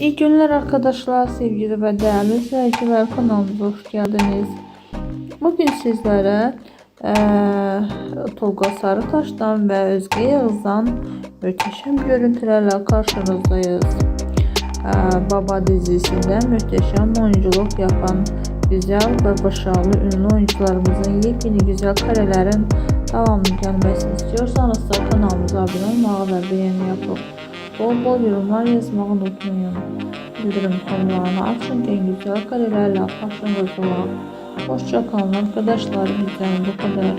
İyi günler arkadaşlar, sevgili ve değerli izleyiciler kanalımıza hoş geldiniz. Bugün sizlere Tolga Sarıtaş'tan ve Özge Yağız'dan mühteşem görüntülerle karşınızdayız. Eee, Baba dizisinde mühteşem oyunculuk yapan güzel ve başarılı ünlü oyuncularımızın yepyeni güzel karelerin devamlı gelmesini istiyorsanız da kanalımıza abone olmayı ve beğeni yapıp bol bol yorumlar yazmayı unutmayın. Bildirim konularını açın en güzel karelerle karşınızda olan. Hoşça kalın arkadaşlar bizden bu kadar.